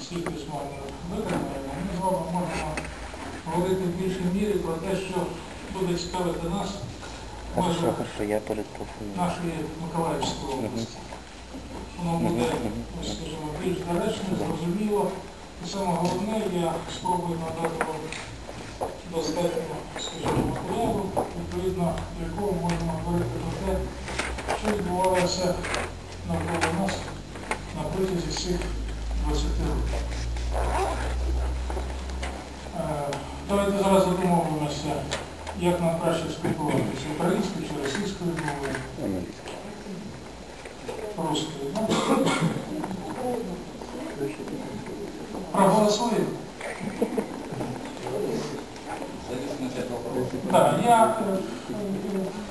всі письмові виконаємо, ми з вами можемо говорити в більшій мірі про те, що буде цікавити нас, Хорошо, хорошо, я нашої Миколаївської області. Воно буде, скажімо, більш доречне, зрозуміло. І саме головне, я спробую надати вам достатньо, скажімо, матеріалу, відповідно до якого можемо говорити про те, що відбувалося навколо нас на протязі цих 20 років. Давайте зараз домовимося, як нам краще спілкуватися, українською чи російською мовою. Русскую, да? Проголосуем? Так, я е, е,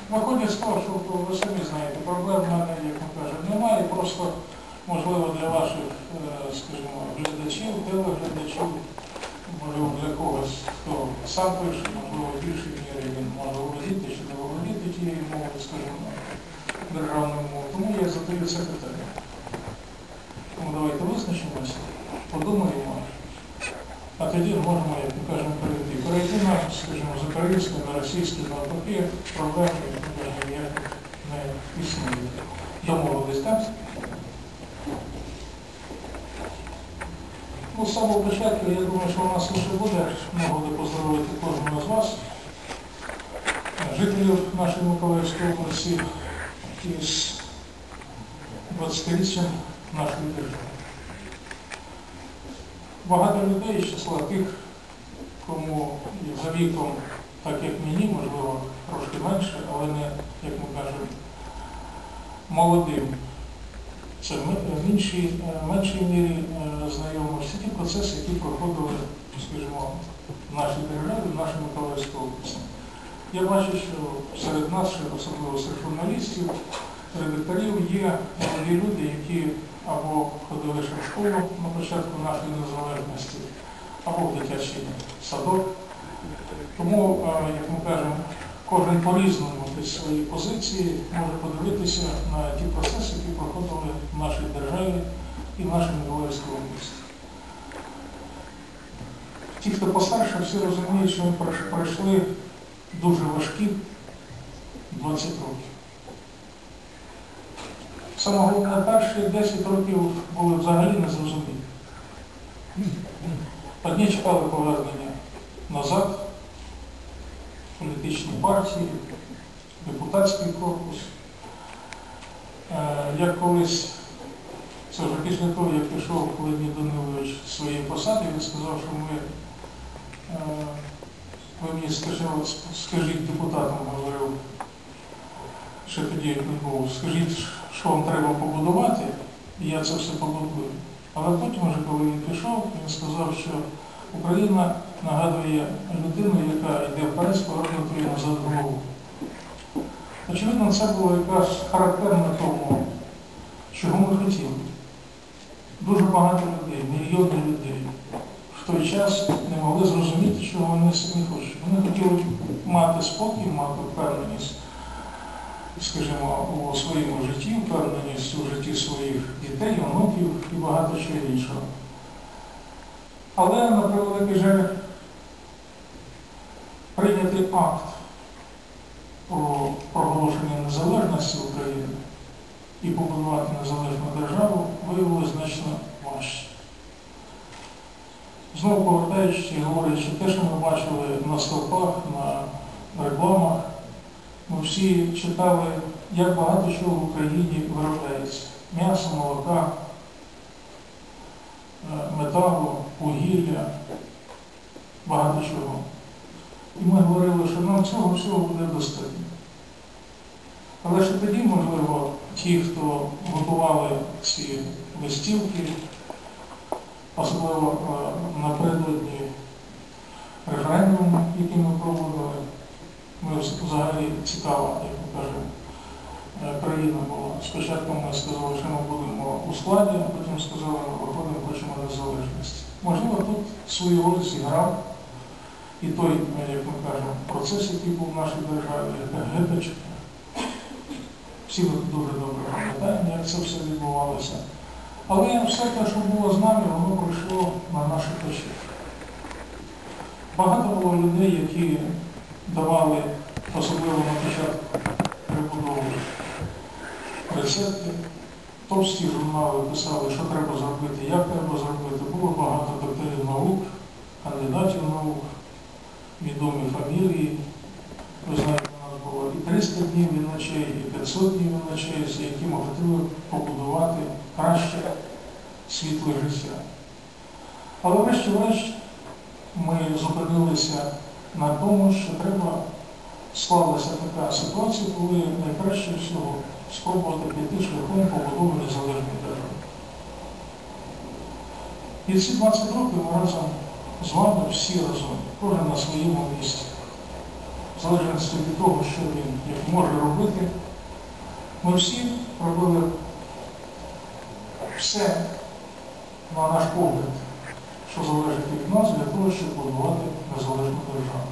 виходять з того, що ви самі знаєте, проблем в мене, як ми кажемо, немає. Просто, можливо, для ваших, е, скажімо, глядачів, телеглядачів, можливо, для когось, хто сам пише, можливо, в більшій мірі він може володіти чи не володіти тією мовою, скажімо, державною мовою. Тому я задаю це питання. Тому давайте визначимося, подумаємо, а тоді можемо, як ми кажемо, перейти. Перейти на, скажімо, з української на російську, навпаки, проблеми, як ми кажемо, ніяких не існує. Домовились, так? Ну, самого початку, я думаю, що у нас лише буде нагода поздоровити кожного з вас, жителів нашої Миколаївської області із 20-річчям нашої держави. Багато людей з числа тих, кому за віком, так як мені, можливо, трошки менше, але не, як ми кажемо, молодим. Це в е, меншій мірі знайомо всі ті процеси, які проходили, скажімо, в нашій державі, в нашій Миколаївській області. Я бачу, що серед нас, особливо серед журналістів, редакторів, є молоді люди, які або ходили ще в школу на початку нашої незалежності, або в дитячий садок. Тому, е, як ми кажемо, кожен по-різному десь свої позиції може подивитися на ті процеси, які проходили в нашій державі і в нашій Миколаївській області. Ті, хто постарше, всі розуміють, що ми пройшли дуже важкі 20 років. Саме головне, перші 10 років були взагалі незрозумілі. Одні чекали повернення назад, політичні партії, депутатський корпус. Е, Як колись, це вже після того, як пішов Леонід Данилович з своєї посади, він сказав, що ми, е, ви мені скажіть, скажіть депутатам, говорив, ще тоді був, скажіть, що вам треба побудувати, і я це все побудую. Але потім, вже коли він пішов, він сказав, що Україна нагадує людину, яка йде вперед з повернутою назад голову. Очевидно, це було якраз характерно тому, чого ми хотіли. Дуже багато людей, мільйони людей в той час не могли зрозуміти, чого вони самі хочуть. Вони хотіли мати спокій, мати впевненість, скажімо, у своєму житті, впевненість у житті своїх дітей, онуків і багато чого іншого. Але, на превеликий жаль, прийняти акт про проголошення незалежності України і побудувати незалежну державу виявилося значно важче. Знову повертаючись і говорячи те, що ми бачили на стовпах, на рекламах, ми всі читали, як багато чого в Україні виробляється. М'ясо, молока, е, металу, вугілля, багато чого. І ми говорили, що нам цього всього буде достатньо. Але ще тоді, можливо, ті, хто готували ці листівки, особливо е, напередодні референдуму, який ми проводили, ми взагалі цікава, як ми кажемо, е, країна була. Спочатку ми сказали, що ми будемо у складі, а потім сказали, що ми виходимо, хочемо незалежності. Можливо, тут свою роль зіграв і той, е, як ми кажемо, процес, який був в нашій державі, яка гепечка. Всі ми дуже добре пам'ятаємо, як це все відбувалося. Але все те, що було з нами, воно пройшло наших очей. Багато було людей, які давали, особливо на початку прибудови рецепти, товсті журнали писали, що треба зробити, як треба зробити. Було багато докторів наук, кандидатів наук, відомі фамілії. Ви знаєте, у нас було і 300 днів і ночей, і 500 днів і ночей, з якими хотіли побудувати краще світле життя. Але врешті-решт ми зупинилися на тому, що треба склалася така ситуація, коли найкраще всього спробувати піти шляхом побудови незалежної держави. І ці 20 років ми разом з вами всі разом, кожен на своєму місці, залежності від того, що він може робити, ми всі робили все на наш погляд, що залежить від нас, для того, щоб будувати незалежну державу.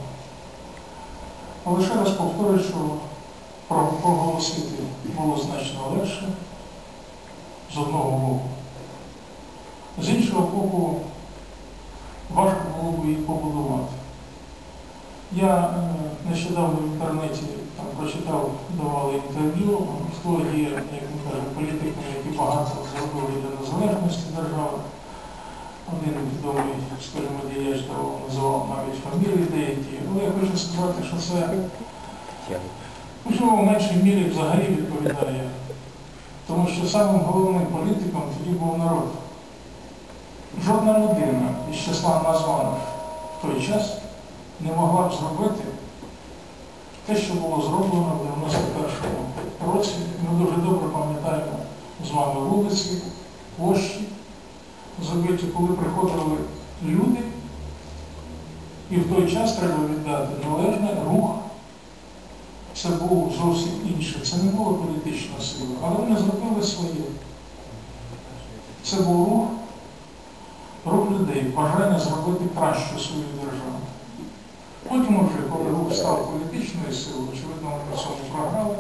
Але ще раз повторюю, що проголосити було значно легше з одного боку. З іншого боку, важко було б її побудувати. Я е, нещодавно в інтернеті там прочитав, давали інтерв'ю, хто є, як ми кажемо, політиками, які багато зробили для незалежності держави. Один відомий, скажімо, діяч давав, називав навіть фамілії деякі. Але я хочу сказати, що це в меншій мірі взагалі відповідає. Тому що самим головним політиком тоді був народ. Жодна людина із числа названих в той час не могла б зробити те, що було зроблено в 91-му році. Ми дуже добре пам'ятаємо з вами вулиці, площі, забиті, коли приходили люди, і в той час треба віддати належне рух. Це був зовсім інше. Це не була політична сила, але вони зробили своє. Це був рух, рух людей, бажання зробити кращу свою державу. Потім вже, коли рух став політичною силою, очевидно, вони на цьому програли,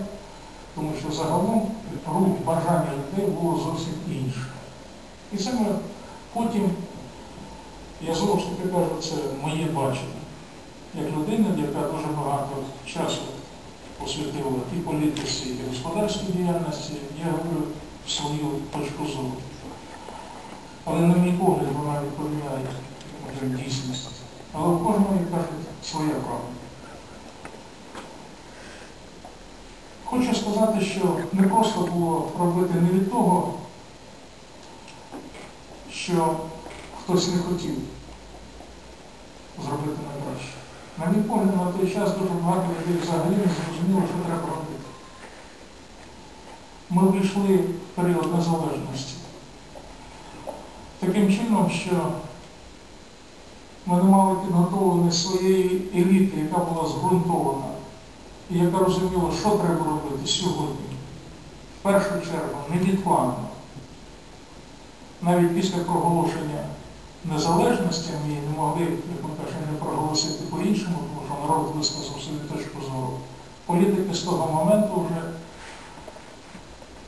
тому що загалом рух бажання людей було зовсім інше. І це ми потім, я знову ж таки кажу, це моє бачення. Як людина, яка дуже багато часу посвятила і політиці, і господарській діяльності, я говорю свою точку зору. Але на мій погляд вона відповідає дійсності. Але у кожного, як кажуть, своя правда. Хочу сказати, що не просто було робити не від того, що хтось не хотів зробити найкраще. На мій погляд, на той час дуже багато людей взагалі не зрозуміло, що треба робити. Ми вийшли в період незалежності. Таким чином, що ми не мали підготовлені своєї еліти, яка була зґрунтована, і яка розуміла, що треба робити сьогодні. В першу чергу, невідкладно. Навіть після проголошення незалежності ми не могли, як ми кажемо, не проголосити по-іншому, тому що народ висказав свою точку зору. Політики з того моменту вже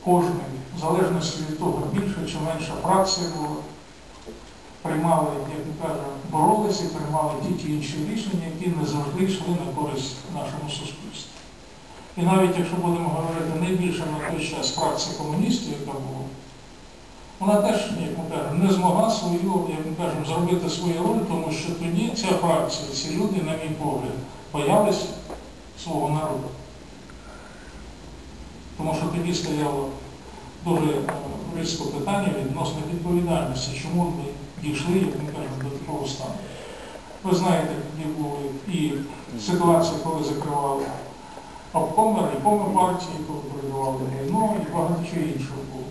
кожен, в залежності від того, більше чи менша фракція була, приймали, як ми кажемо, боролися і приймали ті чи інші рішення, які не завжди йшли на користь нашому суспільству. І навіть якщо будемо говорити найбільше на той час фракція комуністів, яка була, вона теж, як ми кажемо, не змогла свою, як ми кажемо, зробити свою роль, тому що тоді ця фракція, ці люди, на мій погляд, боялися свого народу. Тому що тоді стояло дуже е, близько питання відносно відповідальності, чому ми дійшли, як ми кажемо, до такого стану. Ви знаєте, тоді були і ситуації, коли закривали обкоми, райкоми партії, коли передавали майно і багато чого іншого було.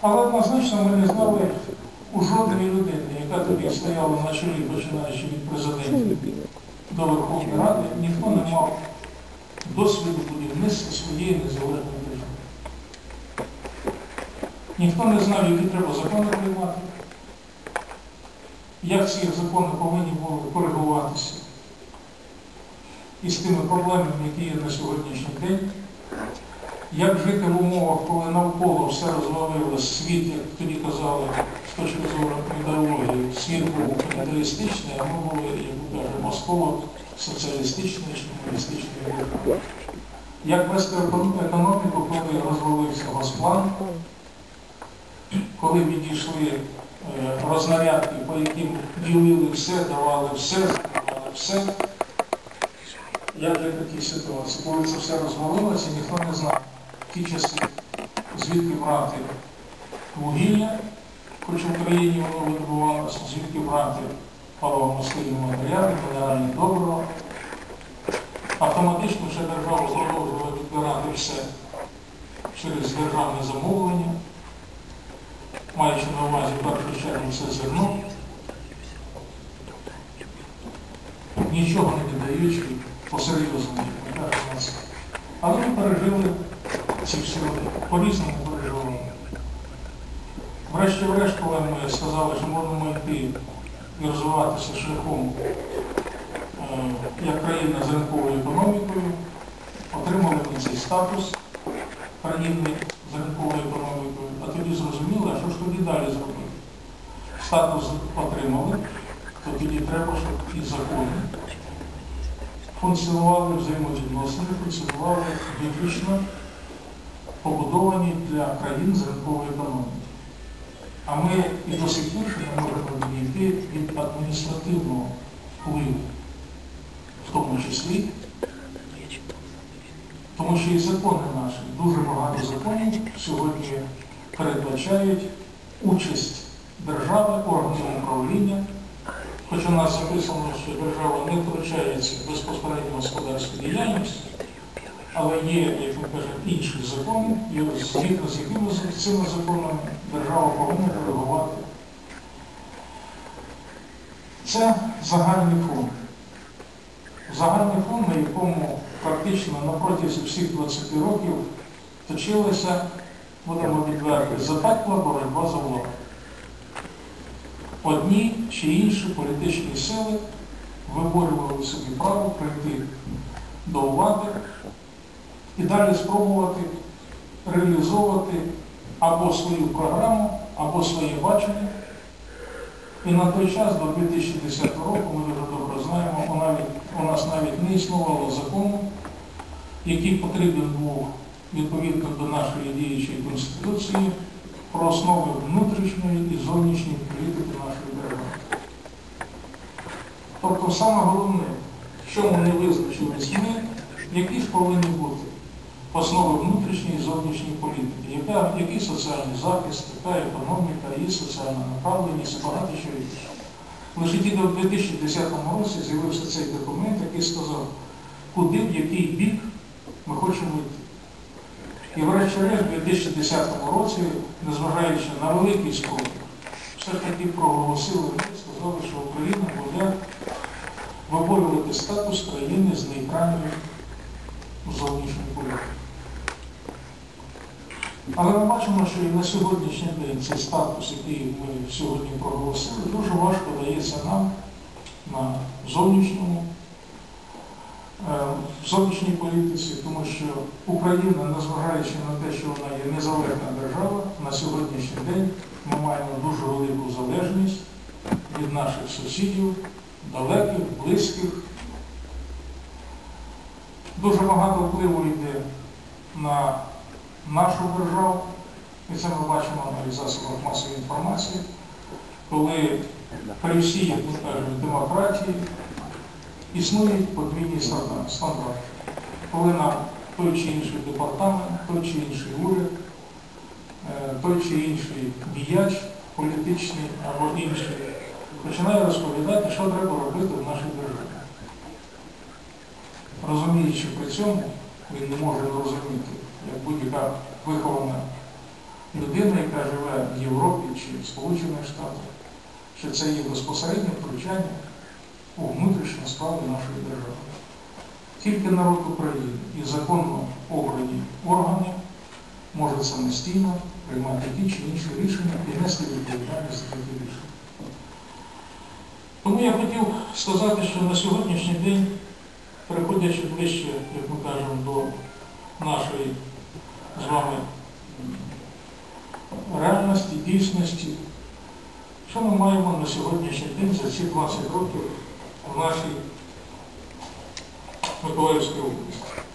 Але однозначно ми не знали у жодної людини, яка тоді стояла на чолі, починаючи від президента до Верховної Ради, ніхто не мав досвіду будівництва своєї незалежної держави. Ніхто не знав, які треба закони приймати, як ці закони повинні були коригуватися із тими проблемами, які є на сьогоднішній день. Як жити в умовах, коли навколо все розвалилось, світ, як тоді казали, з точки зору ідеології, світ був капіталістичний, а ми були, як осколок соціалістичної чи комуністичної групи. Як вести економ- економіку, коли розвалився Госплан, коли відійшли е, рознарядки, по яким ділили все, давали все, забирали все. Як же такі ситуації? Коли це все розвалилося, ніхто не знав ті часи, звідки брати вугілля, хоч в Україні воно видобувалося, звідки брати паливо-мастильні матеріали, мінеральні добрива. Автоматично ще держава продовжувала відбирати все через державне замовлення, маючи на увазі в першу чергу все зерно, нічого не віддаючи ми кажемо. Але ми пережили ці всі роки, по-різному переживали. Врешті-решт, коли ми сказали, що можемо йти і розвиватися шляхом е, як країна з ринковою економікою, отримали ми цей статус країни з ринковою економікою, а тоді зрозуміли, що ж тоді далі зробити. Статус отримали, то тоді треба, щоб і закони функціонували взаємовідносини, функціонували виключно побудовані для країн з ринкової економіки. А ми і до сих пір не можемо відійти від адміністративного впливу, в тому числі, тому що і закони наші, дуже багато законів сьогодні передбачають участь держави, органів управління, Хоч у нас записано, що держава не втручається безпосередньо в господарську діяльність, але є, як ми кажемо, інші закони, і згідно з якими цими законами держава повинна реагувати. Це загальний фонд. Загальний фонд, на якому практично на протязі всіх 20 років точилася, будемо відверти, запекла боротьба за владу одні чи інші політичні сили виборювали собі право прийти до влади і далі спробувати реалізовувати або свою програму, або своє бачення. І на той час, до 2010 року, ми дуже добре знаємо, навіть- у нас навіть не існувало закону, який потрібен був відповідно до нашої діючої Конституції про основи внутрішньої і зовнішньої політики нашої держави. Тобто саме головне, в чому не визначились ми, які ж повинні бути основи внутрішньої і зовнішньої політики, яка, який соціальний захист, яка економіка, її соціальна направленість і багато що інше. Лише тільки в 2010 році з'явився цей документ, який сказав, куди, в який бік ми. І врешті-решт у 2010 році, незважаючи на великий спротив, все ж таки проголосили сказали, що Україна буде виборювати статус країни з нейтральною зовнішньою політикою. Але ми бачимо, що і на сьогоднішній день цей статус, який ми сьогодні проголосили, дуже важко дається нам на зовнішньому в зовнішній політиці, тому що Україна, незважаючи на те, що вона є незалежна держава, на сьогоднішній день ми маємо дуже велику залежність від наших сусідів, далеких, близьких. Дуже багато впливу йде на нашу державу, і це ми бачимо на засобах масової інформації, коли при всій, демократії існують подвійні стандарти. Коли нам той чи інший департамент, той чи інший уряд, е, той чи інший діяч політичний або інший починає розповідати, що треба робити в нашій державі. Розуміючи при цьому, він не може розуміти, як будь-яка вихована людина, яка живе в Європі чи в Сполучених Штатах, що це є безпосереднє втручання у внутрішні справи нашої держави. Тільки народ України і законно обрані органи можуть самостійно приймати ті чи інші рішення і нести відповідальність за такі рішення. Тому я хотів сказати, що на сьогоднішній день, переходячи ближче, як ми кажемо, до нашої з вами реальності, дійсності. Що ми маємо на сьогоднішній день за ці 20 років в нашій Миколаївській області?